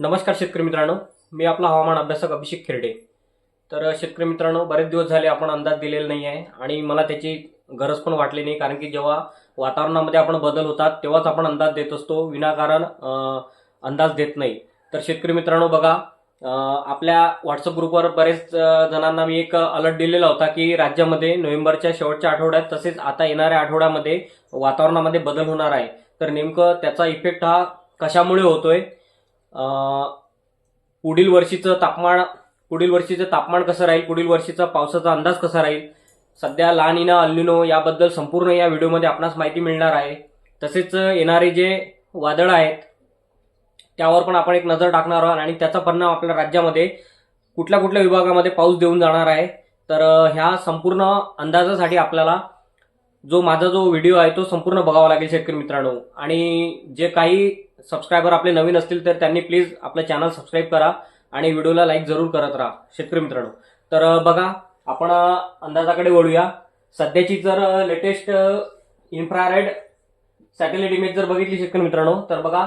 नमस्कार शेतकरी मित्रांनो. मी आपला हवामान अभ्यासक अभिषेक खेरडे. तर शेतकरी मित्रांनो बरेच दिवस झाले आपण अंदाज दिलेला नाही आहे आणि मला त्याची गरज पण वाटली नाही कारण की जेव्हा वातावरणामध्ये आपण बदल होतात तेव्हाच आपण अंदाज देत असतो. विनाकारण अंदाज देत नाही. तर शेतकरी मित्रांनो बघा आपल्या व्हॉट्सअप ग्रुपवर बरेच जणांना मी एक अलर्ट दिलेला होता की राज्यामध्ये नोव्हेंबरच्या शेवटच्या आठवड्यात तसेच आता येणाऱ्या आठवड्यामध्ये वातावरणामध्ये बदल होणार आहे. तर नेमकं त्याचा इफेक्ट हा कशामुळे होतोय? पुढील वर्षीचं तापमान पुढील वर्षीचं तापमान कसं राहील? पुढील वर्षीचा पावसाचा अंदाज कसा राहील? सध्या लानिना अल्निनो याबद्दल संपूर्ण या व्हिडिओमध्ये आपणास माहिती मिळणार आहे. तसेच येणारे जे वादळं आहेत त्यावर पण आपण एक नजर टाकणार आहोत आणि त्याचा परिणाम आपल्या राज्यामध्ये कुठल्या कुठल्या विभागामध्ये पाऊस देऊन जाणार आहे. तर ह्या संपूर्ण अंदाजासाठी आपल्याला जो माझा जो व्हिडिओ आहे तो संपूर्ण बघावा लागेल शेतकरी मित्रांनो. आणि जे काही सबस्क्रायबर आपले नवीन असतील तर त्यांनी प्लीज आपलं चॅनल सबस्क्राईब करा आणि व्हिडिओला लाईक जरूर करत राहा शेतकरी मित्रांनो. तर बघा आपण अंदाजाकडे वळूया. सध्याची जर लेटेस्ट इन्फ्रारेड सॅटेलाइट इमेज जर बघितली शेतकरी मित्रांनो तर बघा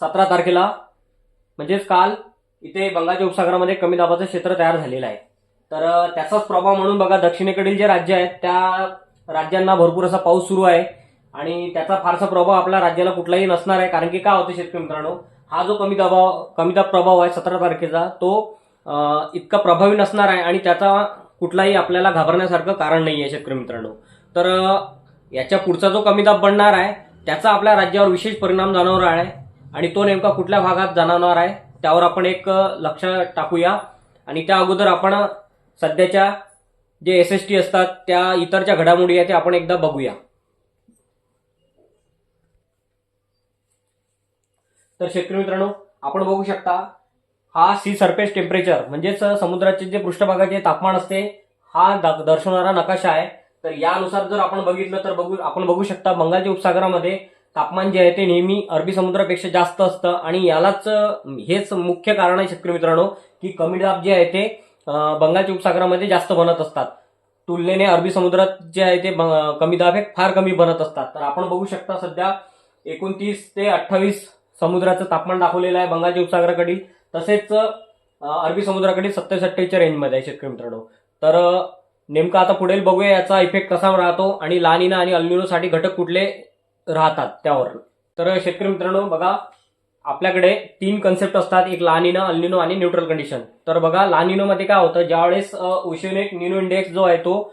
सतरा तारखेला म्हणजेच काल इथे बंगालच्या उपसागरामध्ये कमी दाबाचं क्षेत्र तयार झालेलं आहे. तर त्याचाच प्रभाव म्हणून बघा दक्षिणेकडील जे राज्य आहेत त्या राज्यांना भरपूर असा पाऊस सुरू आहे. आणि त्याचा फारसा प्रभाव आपल्या राज्याला कुठलाही नसणार आहे. कारण की काय होते शेतकरी मित्रांनो? हा जो कमी दबाव कमी दाब प्रभाव आहे सतरा तारखेचा तो इतका प्रभावी नसणार आहे आणि त्याचा कुठलाही आपल्याला घाबरण्यासारखं कारण नाही आहे शेतकरी मित्रांनो. तर याच्या पुढचा जो कमी दाब बनणार आहे त्याचा आपल्या राज्यावर विशेष परिणाम जाणवणार आहे आणि तो नेमका कुठल्या भागात जाणवणार आहे त्यावर आपण एक लक्ष टाकूया. आणि त्या अगोदर आपण सध्याच्या जे एस एस टी असतात त्या इतरच्या घडामोडी आहेत ते आपण एकदा बघूया. तर शेतकरी मित्रांनो आपण बघू शकता हा सी सरफेस टेम्परेचर म्हणजेच समुद्राचे जे पृष्ठभागाचे तापमान असते हा दर्शवणारा नकाशा आहे. तर यानुसार जर आपण बघितलं तर बघू आपण बघू शकता बंगालच्या उपसागरामध्ये तापमान जे आहे ते नेहमी अरबी समुद्रापेक्षा जास्त असतं. आणि यालाच हेच मुख्य कारण आहे शेतकरी मित्रांनो की कमी दाब जे आहे ते बंगालच्या उपसागरामध्ये जास्त बनत असतात. तुलनेने अरबी समुद्रात जे आहे ते ब- कमी दाब हे फार कमी बनत असतात. तर आपण बघू शकता सध्या एकोणतीस ते अठ्ठावीस समुद्राचं तापमान दाखवलेलं आहे बंगालच्या उपसागराकडील. तसेच अरबी समुद्राकडील सत्तावीस अठ्ठावीसच्या रेंजमध्ये आहे शेतकरी मित्रांनो. तर नेमकं आता पुढील बघूया याचा इफेक्ट कसा राहतो आणि लानिना आणि अल्निनोसाठी घटक कुठले राहतात त्यावर. तर शेतकरी मित्रांनो बघा आपल्याकडे तीन कन्सेप्ट असतात. एक लानिनो अल्निनो आणि न्यूट्रल कंडिशन तर बघा लानिनो मध्ये काय होतं? ज्यावेळेस ओशियनिक निनो इंडेक्स जो आहे तो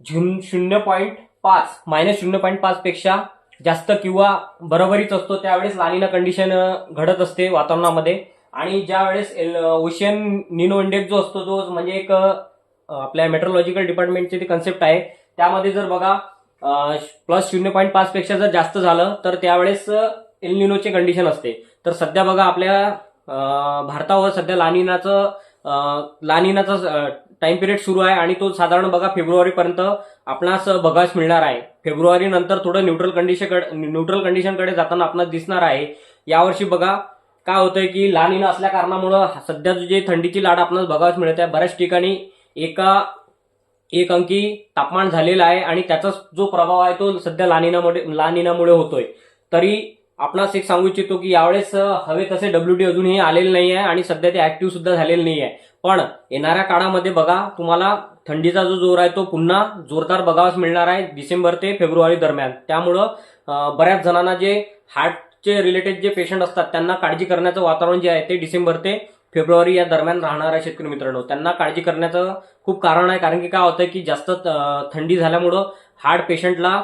झुन- शून्य पॉईंट पाच मायनस शून्य पॉईंट पाच पेक्षा जास्त किंवा बरोबरीच असतो त्यावेळेस लानिना कंडिशन घडत असते वातावरणामध्ये. आणि ज्या वेळेस ओशियन निनो इंडेक्स जो असतो जो म्हणजे एक आपल्या मेट्रोलॉजिकल डिपार्टमेंटची ती कन्सेप्ट आहे. त्यामध्ये जर बघा प्लस शून्य पॉईंट पाच पेक्षा जर जास्त झालं तर त्यावेळेस एलनिनोची कंडिशन असते. तर सध्या बघा आपल्या भारतावर सध्या लानिनाचं लानिनाचं टाइम पिरियड सुरू आहे आणि तो साधारण बघा फेब्रुवारीपर्यंत आपणास बघायला मिळणार आहे. फेब्रुवारी नंतर थोडं न्यूट्रल कंडिशन न्यूट्रल कंडिशनकडे जाताना आपणास दिसणार आहे. यावर्षी बघा काय होतंय की लानिना असल्या कारणामुळं सध्या जे थंडीची लाट आपणास बघायला मिळत आहे बऱ्याच ठिकाणी एका एक अंकी तापमान झालेलं आहे आणि त्याचा जो प्रभाव आहे तो सध्या लानिनामुळे लानिनामुळे होतोय. तरी आपणास एक सांगू इच्छितो की यावेळेस हवे तसे डब्ल्यू डी अजूनही आलेले नाही आहे आणि सध्या ते ऍक्टिव्ह सुद्धा झालेले नाही आहे पण येणाऱ्या काळामध्ये बघा तुम्हाला थंडीचा जो जोर आहे तो पुन्हा जोरदार बघावाच मिळणार आहे डिसेंबर ते फेब्रुवारी दरम्यान. त्यामुळं बऱ्याच जणांना जे हार्टचे रिलेटेड जे पेशंट असतात त्यांना काळजी करण्याचं वातावरण जे आहे ते डिसेंबर ते फेब्रुवारी या दरम्यान राहणार आहे शेतकरी मित्रांनो. त्यांना काळजी करण्याचं खूप कारण आहे कारण की काय होतं की जास्त थंडी झाल्यामुळं हार्ट पेशंटला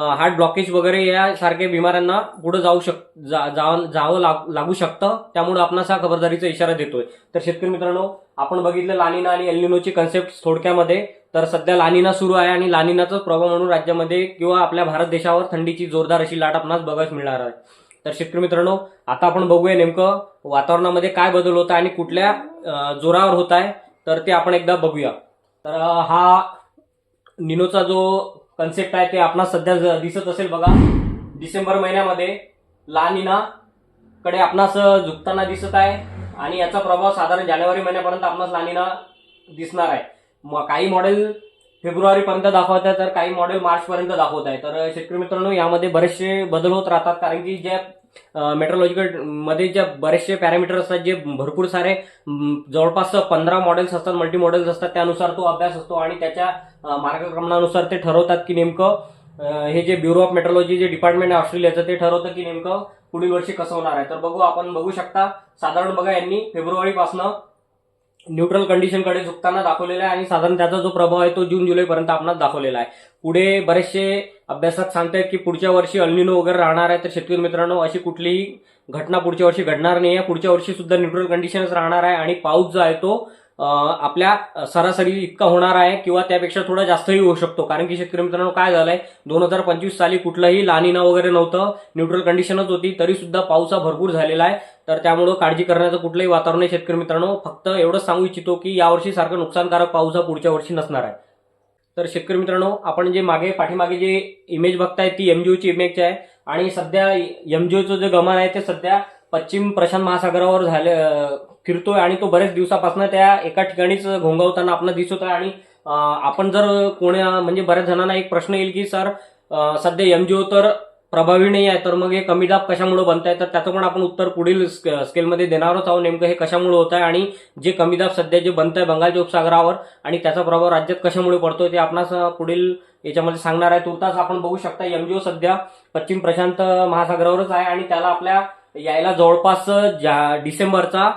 हार्ट ब्लॉकेज वगैरे यासारख्या बिमाऱ्यांना पुढे जाऊ शक जा- जा- जावं लाग- लागू शकतं. त्यामुळे आपणास हा खबरदारीचा इशारा देतोय. तर शेतकरी मित्रांनो आपण बघितलं लानिना आणि एलिनोची कन्सेप्ट थोडक्यामध्ये. तर सध्या लानिना सुरू आहे आणि लानिनाचाच प्रभाव म्हणून राज्यामध्ये किंवा आपल्या भारत देशावर थंडीची जोरदार अशी लाट आपणास बघायच मिळणार आहे. तर शेतकरी मित्रांनो आता आपण बघूया नेमकं वातावरणामध्ये काय बदल होत आहे आणि कुठल्या जोरावर होत आहे. तर ते आपण एकदा बघूया. तर हा निनोचा जो कन्सेप्ट आहे ते आपणास सध्या ज- दिसत असेल बघा. डिसेंबर महिन्यामध्ये लानिना कडे आपणास झुकताना दिसत आहे आणि याचा प्रभाव साधारण जानेवारी महिन्यापर्यंत आपणास लानिना दिसणार आहे. म- काही मॉडेल फेब्रुवारीपर्यंत दाखवत आहे तर काही मॉडेल मार्चपर्यंत दाखवत आहे तर शेतकरी मित्रांनो यामध्ये बरेचसे बदल होत राहतात कारण की ज्या मेट्रोलॉजिकलमध्ये ज्या बरेचसे पॅरामीटर असतात जे भरपूर सारे जवळपास पंधरा मॉडेल्स असतात मल्टी मॉडेल्स असतात त्यानुसार तो अभ्यास असतो आणि त्याच्या मार्गक्रमणानुसार ते ठरवतात की नेमकं हे जे ब्युरो ऑफ मेट्रोलॉजी जे डिपार्टमेंट आहे ऑस्ट्रेलियाचं ते ठरवतं की नेमकं पुढील वर्षी कसं होणार आहे. तर बघू आपण बघू शकता साधारण बघा यांनी फेब्रुवारीपासनं न्यूट्रल कंडिशनकडे झुकताना दाखवलेला आहे आणि साधारण त्याचा जो प्रभाव आहे तो जून जुलैपर्यंत आपणास दाखवलेला आहे. पुढे बरेचसे अभ्यासात सांगतायत की पुढच्या वर्षी अल्निनो वगैरे राहणार आहे. तर शेतकरी मित्रांनो अशी कुठलीही घटना पुढच्या वर्षी घडणार नाही आहे पुढच्या वर्षी सुद्धा न्यूट्रल कंडिशनच राहणार आहे आणि पाऊस जो आहे तो आपल्या सरासरी इतका होणार आहे किंवा त्यापेक्षा थोडा जास्तही होऊ शकतो. कारण की शेतकरी मित्रांनो काय झालंय? दोन हजार पंचवीस साली कुठलंही लानिना वगैरे नव्हतं. न्यूट्रल कंडिशनच होती. तरी सुद्धा पाऊस हा भरपूर झालेला आहे. तर त्यामुळं काळजी करण्याचं कुठलंही वातावरण नाही शेतकरी मित्रांनो. फक्त एवढंच सांगू इच्छितो की यावर्षी सारखं नुकसानकारक पाऊस हा पुढच्या वर्षी नसणार आहे. तर शेतकरी मित्रांनो आपण जे मागे पाठीमागे जे इमेज बघताय ती एमजीओची इमेज आहे. आणि सध्या एमजीओचं जे गमन आहे ते सध्या पश्चिम प्रशांत महासागरावर झाले फिरतोय आणि तो बरेच दिवसापासून त्या एका ठिकाणीच घोंगावताना आपण दिसत आहे. आणि आपण जर कोण्या म्हणजे बऱ्याच जणांना एक प्रश्न येईल की सर सध्या एमजीओ तर प्रभावी नाही आहे तर मग हे कमी दाब कशामुळे बनत आहे तर त्याचं पण आपण उत्तर पुढील स्केलमध्ये देणारच आहोत नेमकं हे कशामुळे होत आहे आणि जे कमी दाब सध्या जे बनत आहे बंगालच्या उपसागरावर आणि त्याचा प्रभाव राज्यात कशामुळे पडतोय ते आपणास पुढील याच्यामध्ये सांगणार आहे. तुर्तास आपण बघू शकता एमजीओ सध्या पश्चिम प्रशांत महासागरावरच आहे आणि त्याला आपल्या यायला जवळपास ज्या डिसेंबरचा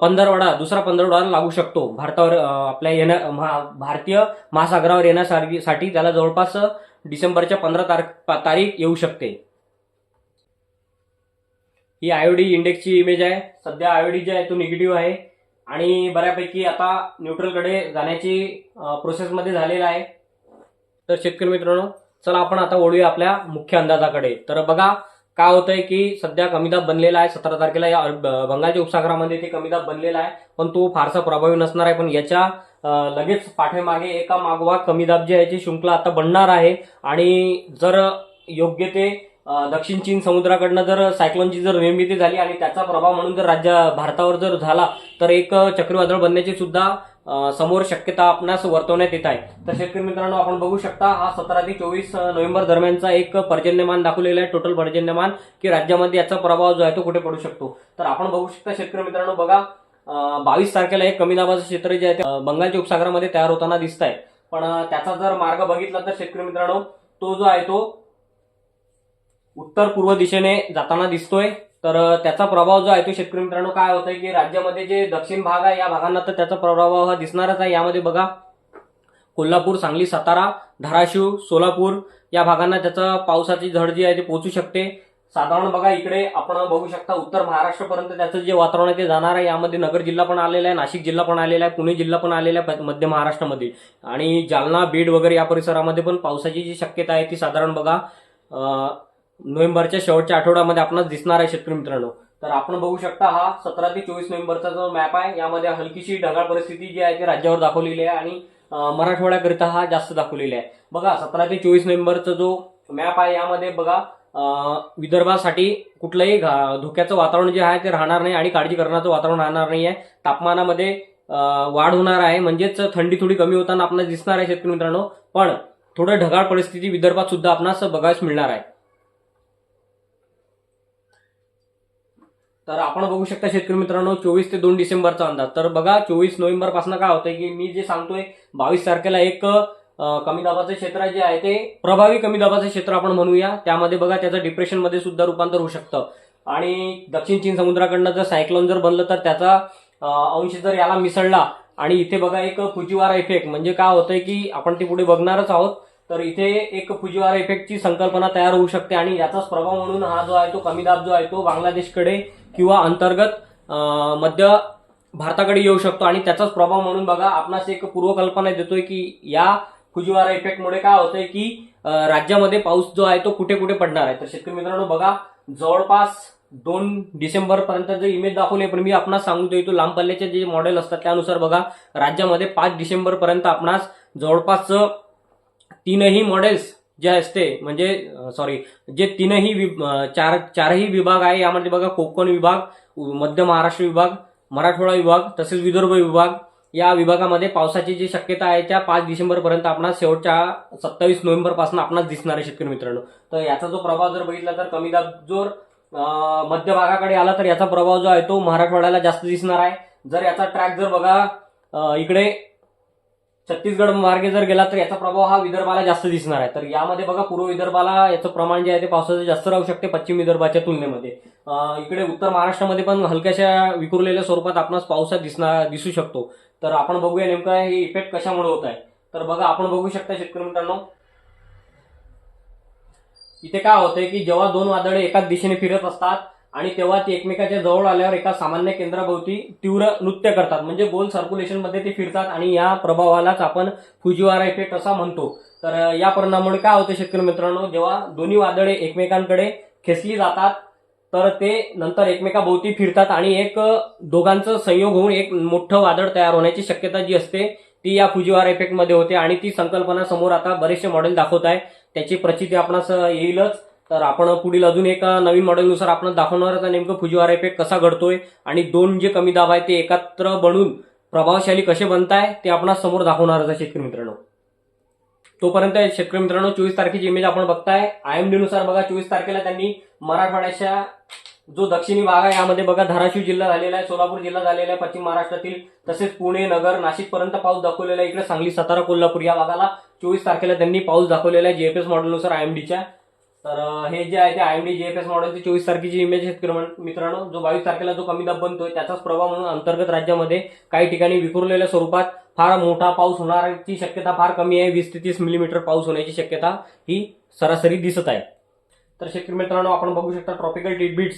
पंधरवडा दुसरा पंधरवडा लागू शकतो. भारतावर आपल्या येण्या महा- भारतीय महासागरावर येण्यासाठी साठी त्याला जवळपास डिसेंबरच्या पंधरा तारख तारीख येऊ शकते. ही आयओडी इंडेक्सची इमेज आहे. सध्या आयओडी जे आहे तो निगेटिव्ह आहे. आणि बऱ्यापैकी आता न्यूट्रलकडे जाण्याची प्रोसेसमध्ये झालेला आहे. तर शेतकरी मित्रांनो चला आपण आता ओळूया आपल्या मुख्य अंदाजाकडे. तर बघा काय होतंय की सध्या कमीदाब बनलेला आहे सतरा तारखेला या बंगालच्या उपसागरामध्ये ते कमीदाब बनलेला आहे. पण तो फारसा प्रभावी नसणार आहे. पण याच्या लगेच पाठीमागे एका मागोवा कमीदाब जे आहे याची शृंखला आता बनणार आहे. आणि जर योग्य ते दक्षिण चीन समुद्राकडनं जर सायक्लोनची जर निर्मिती झाली आणि त्याचा प्रभाव म्हणून जर राज्य भारतावर जर झाला तर एक चक्रीवादळ बनण्याची सुद्धा समोर शक्यता आपणास वर्तवण्यात येत आहे. तर शेतकरी मित्रांनो आपण बघू शकता हा सतरा ते चोवीस नोव्हेंबर दरम्यानचा एक पर्जन्यमान दाखवलेला आहे. टोटल पर्जन्यमान की राज्यामध्ये याचा प्रभाव जो आहे तो कुठे पडू शकतो. तर आपण बघू शकता शेतकरी मित्रांनो बघा बावीस तारखेला एक कमी दाबाचं क्षेत्र जे आहे ते बंगालच्या उपसागरामध्ये तयार होताना दिसत आहे पण त्याचा जर मार्ग बघितला तर शेतकरी मित्रांनो तो जो आहे तो उत्तर पूर्व दिशेने जाताना दिसतोय. तर त्याचा प्रभाव जो आहे तो शेतकरी मित्रांनो काय आहे की राज्यामध्ये जे दक्षिण भाग आहे या भागांना तर त्याचा प्रभाव हा दिसणारच आहे. यामध्ये बघा कोल्हापूर सांगली सातारा धाराशिव सोलापूर या भागांना त्याचा पावसाची झड जी आहे ती पोहोचू शकते. साधारण बघा इकडे आपण बघू शकता उत्तर महाराष्ट्रपर्यंत त्याचं जे वातावरण आहे ते जाणार आहे. यामध्ये नगर जिल्हा पण आलेला आहे नाशिक जिल्हा पण आलेला आहे पुणे जिल्हा पण आलेला आहे प- मध्य महाराष्ट्रामध्ये. आणि जालना बीड वगैरे या परिसरामध्ये पण पावसाची जी शक्यता आहे ती साधारण बघा नोव्हेंबरच्या शेवटच्या आठवड्यामध्ये आपणास दिसणार आहे शेतकरी मित्रांनो. तर आपण बघू शकता हा सतरा ते चोवीस नोव्हेंबरचा जो मॅप आहे यामध्ये हलकीशी ढगाळ परिस्थिती जी आहे ती राज्यावर दाखवलेली आहे आणि मराठवाड्याकरिता हा जास्त दाखवलेला आहे. बघा सतरा ते चोवीस नोव्हेंबरचा जो मॅप आहे यामध्ये बघा विदर्भासाठी कुठलंही घा- धोक्याचं वातावरण जे आहे ते राहणार नाही आणि काळजी करण्याचं वातावरण राहणार नाही आहे तापमानामध्ये वाढ होणार आहे. म्हणजेच थंडी थोडी कमी होताना आपल्याला दिसणार आहे शेतकरी मित्रांनो. पण थोडं ढगाळ परिस्थिती विदर्भात सुद्धा आपणास बघायला मिळणार आहे. तर आपण बघू शकता शेतकरी मित्रांनो चोवीस ते दोन डिसेंबरचा अंदाज. तर बघा चोवीस नोव्हेंबरपासून काय होतंय की मी जे सांगतोय बावीस तारखेला एक कमी दाबाचं क्षेत्र जे आहे ते प्रभावी कमी दाबाचं क्षेत्र आपण म्हणूया. त्यामध्ये बघा त्याचं डिप्रेशनमध्ये सुद्धा रूपांतर होऊ शकतं. आणि दक्षिण चीन समुद्राकडनं जर सायक्लोन जर बनलं तर त्याचा अंश जर याला मिसळला आणि इथे बघा एक फुजिवारा इफेक्ट. म्हणजे काय होतंय की आपण ते पुढे बघणारच आहोत. तर इथे एक फुजिवारा इफेक्टची संकल्पना तयार होऊ शकते आणि याचाच प्रभाव म्हणून हा जो आहे तो कमी दाब जो आहे तो बांगलादेशकडे किंवा अंतर्गत मध्य भारताकडे येऊ शकतो. आणि त्याचाच प्रभाव म्हणून बघा आपणास एक पूर्वकल्पना देतोय की या फुजिवारा इफेक्टमुळे काय होतंय की राज्यामध्ये पाऊस जो आहे तो कुठे कुठे पडणार आहे? तर शेतकरी मित्रांनो बघा जवळपास दोन डिसेंबर पर्यंत जे इमेज दाखवले पण मी आपणास सांगतो देतो लांब पल्ल्याचे जे मॉडेल असतात त्यानुसार बघा राज्यामध्ये पाच डिसेंबर पर्यंत आपणास जवळपास तीनही मॉडेल्स जे असते म्हणजे सॉरी जे तीनही वि- चार चारही विभाग आहे यामध्ये बघा कोकण विभाग मध्य महाराष्ट्र विभाग मराठवाडा विभाग तसेच विदर्भ विभाग. या विभागामध्ये पावसाची जी शक्यता आहे त्या पाच डिसेंबरपर्यंत आपण आपणास शेवटच्या सत्तावीस नोव्हेंबरपासून आपणास दिसणार आहे शेतकरी मित्रांनो. तर याचा जो प्रभाव जर बघितला तर कमी दाब जोर मध्य भागाकडे आला तर याचा प्रभाव जो आहे तो मराठवाड्याला जास्त दिसणार आहे. जर याचा ट्रॅक जर बघा इकडे छत्तीसगड मार्गे जर गेला तर याचा प्रभाव हा विदर्भाला जास्त दिसणार आहे. तर यामध्ये बघा पूर्व विदर्भाला याचं प्रमाण जे आहे ते पावसाचं जास्त राहू शकते पश्चिम विदर्भाच्या तुलनेमध्ये. इकडे उत्तर महाराष्ट्रामध्ये पण हलक्याशा विखुरलेल्या स्वरूपात आपणास पावसात दिसणार दिसू शकतो. तर आपण बघूया नेमका हे इफेक्ट कशामुळे होत आहे. तर बघा आपण बघू शकता शेतकरी मित्रांनो इथे काय होतंय की जेव्हा दोन वादळे एकाच दिशेने फिरत असतात आणि तेव्हा ती एकमेकाच्या जवळ आल्यावर एका सामान्य केंद्राभोवती तीव्र नृत्य करतात. म्हणजे गोल सर्क्युलेशनमध्ये ते फिरतात आणि या प्रभावालाच आपण फुजिवारा इफेक्ट असा म्हणतो. तर या परिणामामुळे काय होते शेतकरी मित्रांनो? जेव्हा दोन्ही वादळे एकमेकांकडे खेचली जातात तर ते नंतर एकमेकाभोवती फिरतात आणि एक दोघांचं संयोग होऊन एक मोठं वादळ तयार होण्याची शक्यता जी असते ती या फुजिवारा इफेक्टमध्ये होते आणि ती संकल्पना समोर आता बरेचसे मॉडेल दाखवत आहे त्याची प्रचिती आपणास येईलच. तर आपण पुढील अजून एका नवीन मॉडेलनुसार आपण दाखवणार नेमकं फुजिवारा इफेक्ट कसा घडतोय आणि दोन जे कमी दाब आहे ते एकत्र बनून प्रभावशाली कसे बनताय ते आपण समोर दाखवणार आहे शेतकरी मित्रांनो. तोपर्यंत शेतकरी मित्रांनो चोवीस तारखेची इमेज आपण बघताय. आयएमडी नुसार बघा चोवीस तारखेला त्यांनी मराठवाड्याच्या जो दक्षिणी भाग आहे यामध्ये बघा धाराशिव जिल्हा झालेला आहे सोलापूर जिल्हा झालेला आहे पश्चिम महाराष्ट्रातील तसेच पुणे नगर नाशिक पर्यंत पाऊस दाखवलेला आहे. इकडे सांगली सातारा कोल्हापूर या भागाला चोवीस तारखेला त्यांनी पाऊस दाखवलेला आहे. जीएफएस मॉडेलनुसार आयएमडीच्या तर हे जे आहे ते आयएमडी जीएफएस मॉडेलची चोवीस तारखेची इमेज शेतकरी मित्रांनो. जो बावीस तारखेला जो कमी दाब बनतोय त्याचाच प्रभाव म्हणून अंतर्गत राज्यामध्ये काही ठिकाणी विखुरलेल्या स्वरूपात फार मोठा पाऊस होणारची शक्यता फार कमी आहे. वीस ते तीस मिलीमीटर पाऊस होण्याची शक्यता ही सरासरी दिसत आहे. तर शेतकरी मित्रांनो आपण बघू शकता ट्रॉपिकल टिटबिट्स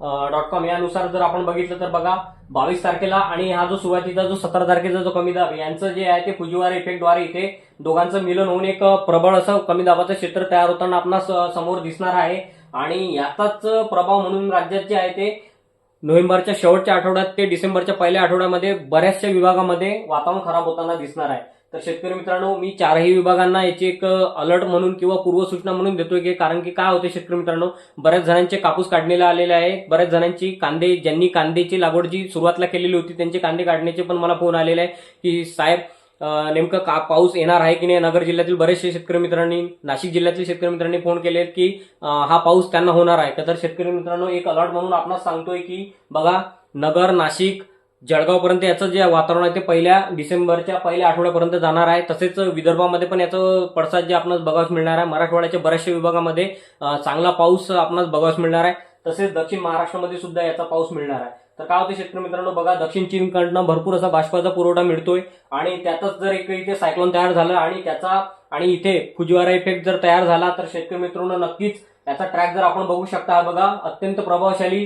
डॉट कॉम यानुसार जर आपण बघितलं तर बघा बावीस तारखेला आणि हा जो सुरुवातीचा जो सतरा तारखेचा जो कमी दाब यांचं जे आहे ते फुजीवार इफेक्टद्वारे इथे दोघांचं मिलन होऊन एक प्रबळ असं कमी दाबाचं क्षेत्र तयार होताना आपणास समोर दिसणार आहे. आणि याचाच प्रभाव म्हणून राज्यात जे आहे ते नोव्हेंबरच्या शेवटच्या आठवड्यात ते डिसेंबरच्या पहिल्या आठवड्यामध्ये बऱ्याचशा विभागामध्ये वातावरण खराब होताना दिसणार आहे. तर शेतकरी मित्रांनो मी चारही विभागांना याची एक अलर्ट म्हणून किंवा पूर्वसूचना म्हणून देतोय की कारण की काय होते शेतकरी मित्रांनो बऱ्याच जणांचे कापूस काढणीला आलेले आहे. बऱ्याच जणांची कांदे ज्यांनी कांद्याची लागवड जी सुरुवातला केलेली होती त्यांचे कांदे काढण्याचे पण मला फोन आलेले आहे की साहेब नेमकं का पाऊस येणार आहे की नाही? नगर जिल्ह्यातील बरेचसे शेतकरी मित्रांनी नाशिक जिल्ह्यातील शेतकरी मित्रांनी फोन केले आहेत की हा पाऊस त्यांना होणार आहे. तर शेतकरी मित्रांनो एक अलर्ट म्हणून आपणास सांगतोय की बघा नगर नाशिक जळगावपर्यंत याचं जे वातावरण आहे ते पहिल्या डिसेंबरच्या पहिल्या आठवड्यापर्यंत जाणार आहे. तसेच विदर्भामध्ये पण याचं पडसाद जे आपणास बघावस मिळणार आहे. मराठवाड्याच्या बऱ्याचशा विभागामध्ये चांगला पाऊस आपणास बघावस मिळणार आहे. तसेच दक्षिण महाराष्ट्रामध्ये सुद्धा याचा पाऊस मिळणार आहे. तर काय होते शेतकरी मित्रांनो बघा दक्षिण चीनकडनं भरपूर असा बाष्पाचा पुरवठा मिळतोय आणि त्यातच जर एक इथे सायक्लोन तयार झालं आणि त्याचा आणि इथे फुजवारा इफेक्ट जर तयार झाला तर शेतकरी मित्रांनो नक्कीच याचा ट्रॅक जर आपण बघू शकता बघा अत्यंत प्रभावशाली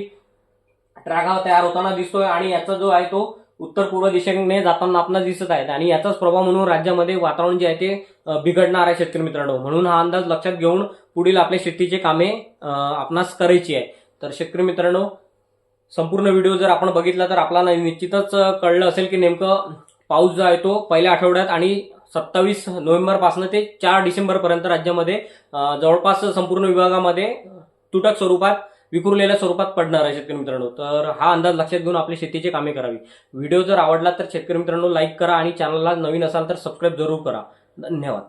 ट्रॅक तयार होताना दिसतोय आणि याचा जो आहे तो उत्तर पूर्व दिशेने जाताना आपणास दिसत आहे. आणि याचाच प्रभाव म्हणून राज्यामध्ये वातावरण जे आहे ते बिघडणार आहे शेतकरी मित्रांनो. म्हणून हा अंदाज लक्षात घेऊन पुढील आपल्या शेतीचे कामे आपणास करायची आहे. तर शेतकरी मित्रांनो संपूर्ण व्हिडिओ जर आपण बघितला तर आपल्याला निश्चितच कळलं असेल की नेमकं पाऊस जो आहे तो पहिल्या आठवड्यात आणि सत्तावीस नोव्हेंबरपासून ते चार डिसेंबरपर्यंत राज्यामध्ये जवळपास संपूर्ण विभागामध्ये तुटक स्वरूपात विखुरलेल्या स्वरूपात पडणार आहे शेतकरी मित्रांनो. तर हा अंदाज लक्षात घेऊन आपली शेतीची कामे करावी. व्हिडिओ जर आवडला तर शेतकरी मित्रांनो लाईक करा आणि चॅनलला नवीन असाल तर सबस्क्राईब जरूर करा. धन्यवाद.